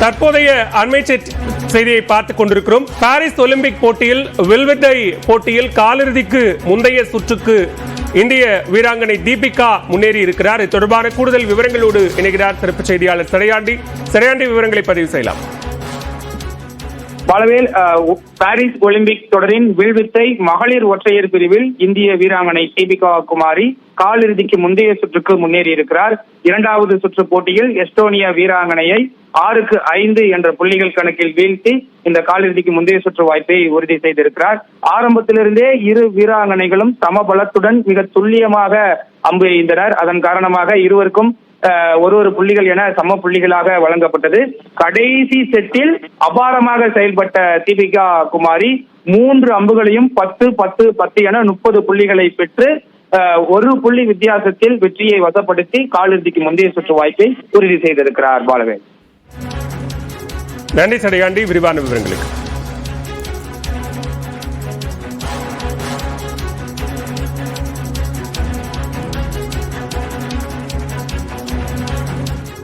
தற்போதைய அண்மை செய்தியை பார்த்துக் கொண்டிருக்கிறோம். பாரிஸ் ஒலிம்பிக் போட்டியில் வில்வித்தை போட்டியில் காலிறுதிக்கு முந்தைய சுற்றுக்கு இந்திய வீராங்கனை தீபிகா முன்னேறி இருக்கிறார். இது தொடர்பான கூடுதல் விவரங்களோடு இணைகிறார் சிறப்பு செய்தியாளர் சிறையாண்டி. சிறையாண்டி விவரங்களை பதிவு செய்யலாம். பலவேல் பாரிஸ் ஒலிம்பிக் தொடரின் வில்வித்தை மகளிர் ஒற்றையர் பிரிவில் இந்திய வீராங்கனை தீபிகா குமாரி காலிறுதிக்கு முந்தைய சுற்றுக்கு முன்னேறி இருக்கிறார். இரண்டாவது சுற்று போட்டியில் எஸ்டோனியா வீராங்கனையை ஆறுக்கு ஐந்து என்ற புள்ளிகள் கணக்கில் வீழ்த்தி இந்த காலிறுதிக்கு முந்தைய சுற்று வாய்ப்பை உறுதி செய்திருக்கிறார். ஆரம்பத்திலிருந்தே இரு வீராங்கனைகளும் சமபலத்துடன் மிக துல்லியமாக அம்பு எய்ந்தனர். அதன் காரணமாக இருவருக்கும் அஹ், ஒரு ஒரு புள்ளிகள் என சம புள்ளிகளாக வழங்கப்பட்டது. கடைசி செட்டில் அபாரமாக செயல்பட்ட தீபிகா குமாரி மூன்று அம்புகளையும் பத்து பத்து பத்து என முப்பது புள்ளிகளை பெற்று அஹ், ஒரு புள்ளி வித்தியாசத்தில் வெற்றியை வசப்படுத்தி காலிறுதிக்கு முந்தைய சுற்று வாய்ப்பை உறுதி செய்திருக்கிறார் பாலவேல். நன்றி சடையாண்டி விரிவான விவரங்களுக்கு.